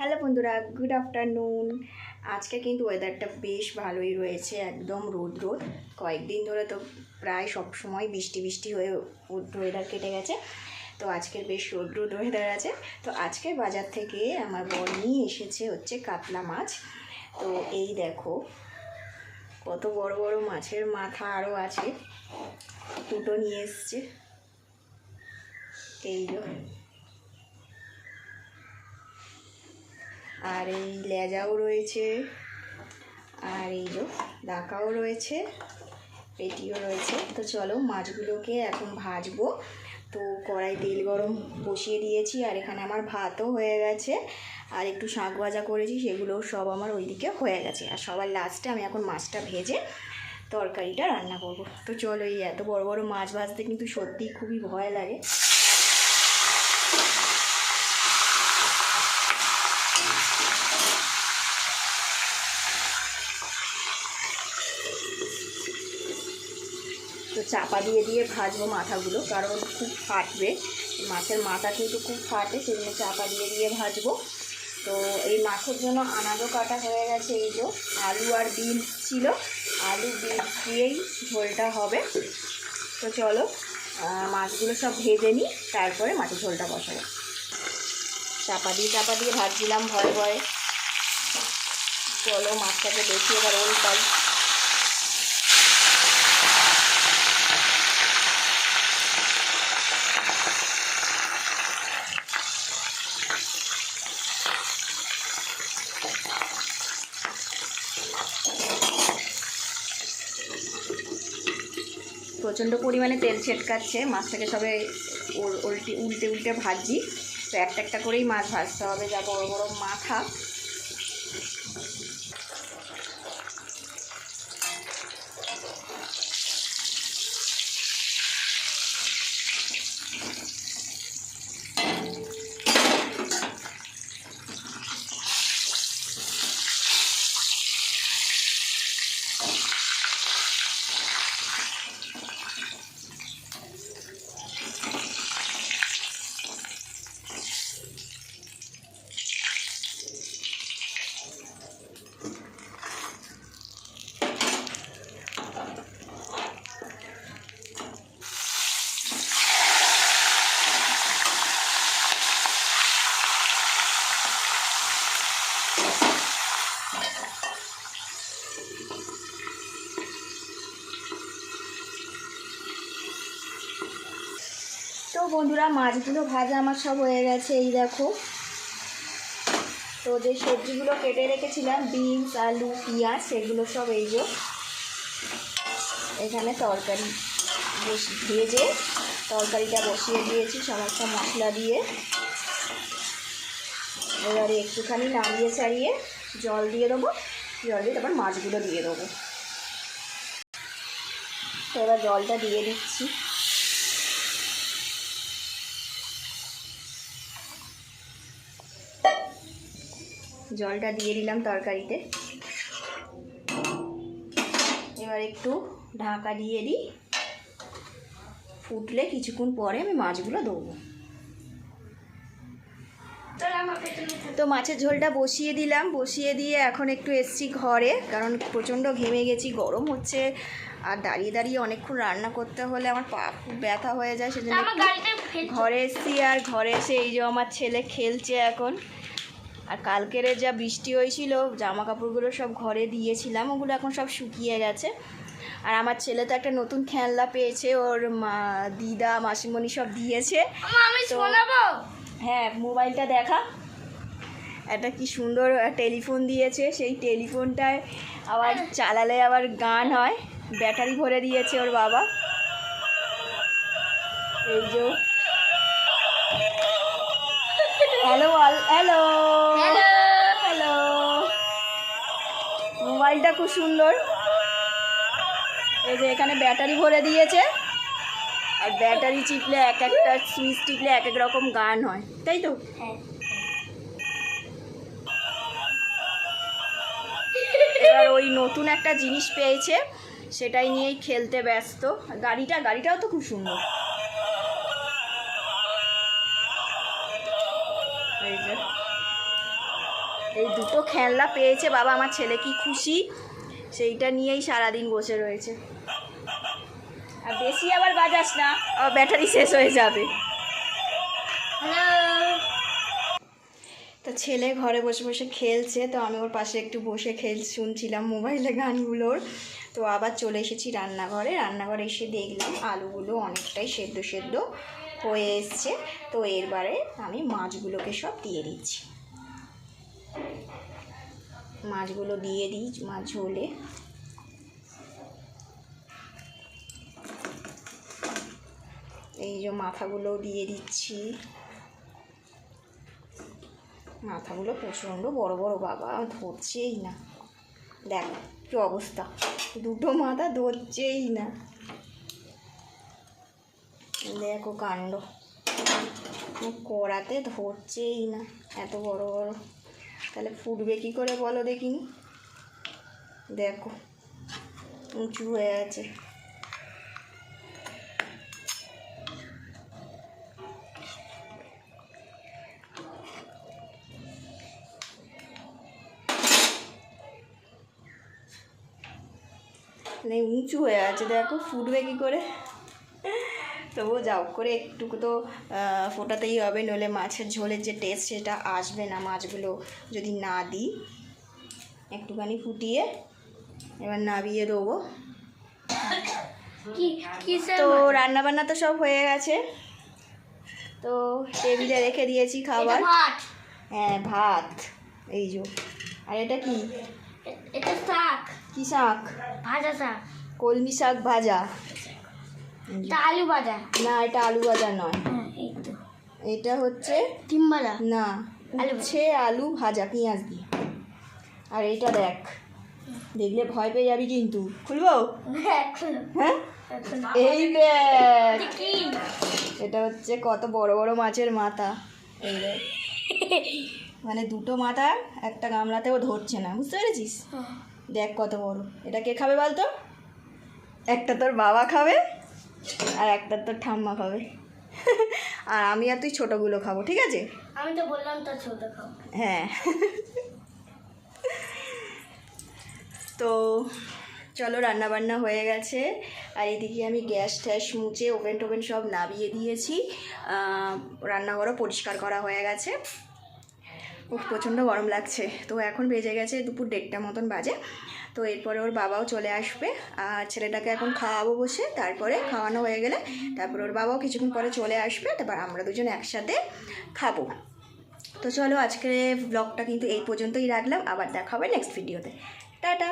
Hello বন্ধুরা good afternoon আজকে কিন্তু ওয়েদারটা বেশ ভালোই রয়েছে, একদম রোদ রোদ। কয়েকদিন ধরে তো প্রায় সব সময় বৃষ্টি বৃষ্টি হয়ে ওয়েদার কেটে গেছে। তো আজকের বেশ রোদ রোদ ওয়েদার আছে। তো আজকে বাজার থেকে আমার বর নিয়ে এসেছে হচ্ছে কাতলা মাছ। তো এই দেখো, কত বড় বড় মাছের মাথা আরও আছে। দুটো নিয়ে এসছে। এই আর এই লেজাও রয়েছে। আর এই যে ডাকাও রয়েছে, পেটিও রয়েছে। তো চলো মাছগুলোকে এখন ভাজবো। তো কড়াই তেল গরম বসিয়ে দিয়েছি, আর এখানে আমার ভাতও হয়ে গেছে। আর একটু শাক ভাজা করেছি, সেগুলো সব আমার ওইদিকে হয়ে গেছে। আর সবার লাস্টে আমি এখন মাছটা ভেজে তরকারিটা রান্না করব। তো চলো এই এত বড় বড় মাছ ভাজতে কিন্তু সত্যিই খুবই ভয় লাগে। চাপা দিয়ে দিয়ে ভাজবো মাথাগুলো, কারণ খুব ফাটবে। মাছের মাথা কিন্তু খুব ফাটে জন্য চাপা দিয়ে দিয়ে ভাজবো। তো এই মাছের জন্য আনাজও কাটা হয়ে গেছে, এই যে আলু আর বিনস ছিল। আলু, বিনস দিয়েই ঝোলটা হবে। তো চলো মাছগুলো সব ভেজে নিই, তারপরে মাছের ঝোলটা বসাবো। চাপা দিয়ে চাপা দিয়ে ভাজছিলাম ভয়ে ভয়ে। চলো মাছটাকে দেখি, এবার ওলটাই প্রচণ্ড পরিমাণে তেল ছেটকাচ্ছে, মাছটাকে সবে উল- উল্টে উল্টে উল্টে ভাজি তো একটা একটা করেই মাছ ভাজতে হবে যা বড় বড় মাথা তো বন্ধুরা, মাছগুলো ভাজা আমার সব হয়ে গেছে, এই দেখো। তো যে সবজিগুলো কেটে রেখেছিলাম, বিনস, আলু, পেঁয়াজ, সেগুলো সব এই যে এখানে তরকারি ভেজে তরকারিটা বসিয়ে দিয়েছি সমস্ত মশলা দিয়ে। এবারে একটুখানি নামিয়ে ছাড়িয়ে জল দিয়ে দেবো, জল দিয়ে তারপর মাছগুলো দিয়ে দেবো। তো এবার জলটা দিয়ে দিচ্ছি। জলটা দিয়ে দিলাম তরকারিতে। এবার একটু ঢাকা দিয়ে দিই। ফুটলে কিছুক্ষণ পরে আমি মাছগুলো দেবো তো মাছের ঝোলটা বসিয়ে দিলাম। বসিয়ে দিয়ে এখন একটু এসছি ঘরে কারণ প্রচণ্ড ঘেমে গেছি গরম হচ্ছে। আর দাঁড়িয়ে দাঁড়িয়ে অনেকক্ষণ রান্না করতে হলে আমার পা খুব ব্যথা হয়ে যায় সেজন্য ঘরে এসছি আর ঘরে এসে এই যে আমার ছেলে খেলছে এখন। আর কালকের যা বৃষ্টি হয়েছিল জামা কাপড়গুলো সব ঘরে দিয়েছিলাম ওগুলো এখন সব শুকিয়ে গেছে। আর আমার ছেলে তো একটা নতুন খেলনা পেয়েছে ওর মা দিদা মাসিমণি সব দিয়েছে। হ্যাঁ মোবাইলটা দেখা। একটা কি সুন্দর টেলিফোন দিয়েছে সেই টেলিফোনটায় আবার চালালে আবার গান হয় ব্যাটারি ভরে দিয়েছে ওর বাবা। এই যে হ্যালো হ্যালো হ্যালো মোবাইলটা খুব সুন্দর। এই যে এখানে ব্যাটারি ভরে দিয়েছে। আর ব্যাটারি চিপলে এক একটা সুইচ টিপলে এক এক রকম গান হয় তাই তো? এবার ওই নতুন একটা জিনিস পেয়েছে সেটাই নিয়েই খেলতে ব্যস্ত। গাড়িটা গাড়িটাও তো খুব সুন্দর। এই দুটো খেলনা পেয়েছে বাবা আমার ছেলে কি খুশি? সেইটা নিয়েই সারাদিন বসে রয়েছে। আর বেশি আবার বাজাস না ব্যাটারি শেষ হয়ে যাবে। তো ছেলে ঘরে বসে বসে খেলছে তো আমি ওর পাশে একটু বসে খেল শুনছিলাম মোবাইলে গানগুলোর। তো আবার চলে এসেছি রান্নাঘরে। রান্নাঘরে এসে দেখলাম আলুগুলো অনেকটাই সেদ্ধ সেদ্ধ হয়ে এসছে। তো এরবারে আমি মাছগুলোকে সব দিয়ে দিচ্ছি। মাছগুলো দিয়ে দিই, মাছ ঝোলে। এই যে মাথাগুলো দিয়ে দিচ্ছি। মাথাগুলো প্রচণ্ড বড় বড়, বাবা ধরছেই না। দেখ, কি অবস্থা। দুটো মাথা ধরছেই না। দেখো কাণ্ড। কড়াতে ধরছেই না, এত বড় বড়। তাহলে ফুটবে কি করে বলো দেখিনি? দেখো, উঁচু হয়ে আছে। মানে উঁচু হয়ে আছে, দেখো, ফুটবে কি করে? তবুও যাও করে একটুকু তো ফোটাতেই হবে নইলে মাছের ঝোলের যে টেস্ট সেটা আসবে না মাছগুলো যদি না দিই। একটুখানি ফুটিয়ে এবার নাবিয়ে দেবো। তো রান্না বান্না তো সব হয়ে গেছে। তো টেবিলে রেখে দিয়েছি খাবার। হ্যাঁ ভাত। এই যে। আর এটা কি? এটা শাক। কি শাক? ভাজা শাক। কলমি শাক ভাজা। এটা আলু ভাজা? না এটা আলু ভাজা নয়। হ্যাঁ এটা হচ্ছে ডিম ভাজা? না উচ্ছে আলু ভাজা পেঁয়াজ দিয়ে। আর এটা দেখ দেখলে ভয় পেয়ে যাবি কিন্তু। খুলবো? হ্যাঁ এই দেখ। এটা হচ্ছে কত বড় বড় মাছের মাথা। এই দেখ। মানে দুটো মাথা একটা গামলাতেও ধরছে না। বুঝতে পেরেছিস? দেখ কত বড়। এটা কে খাবে বলতো? একটা তোর বাবা খাবে। আর একটা তোর ঠাম্মা খাবে। আর আমি আর তুই ছোটোগুলো খাব ঠিক আছে? আমি তো বললাম তো ছোট খাও। হ্যাঁ। তো চলো রান্না বান্না হয়ে গেছে। আর এদিকে আমি গ্যাস ট্যাস মুছে ওভেন টোভেন সব নাবিয়ে দিয়েছি। রান্নাঘরও পরিষ্কার করা হয়ে গেছে। প্রচণ্ড গরম লাগছে। তো এখন বেজে গেছে দুপুর দেড়টা মতন বাজে। তো এরপরে ওর বাবাও চলে আসবে, আর ছেলেটাকে এখন খাওয়াবো বসে, তারপরে খাওয়ানো হয়ে গেলে তারপর ওর বাবাও কিছুক্ষণ পরে চলে আসবে, তারপর আমরা দুজন একসাথে খাব। তো চলো আজকের ব্লগটা কিন্তু এই পর্যন্তই রাখলাম, আবার দেখা হবে নেক্সট ভিডিওতে টাটা!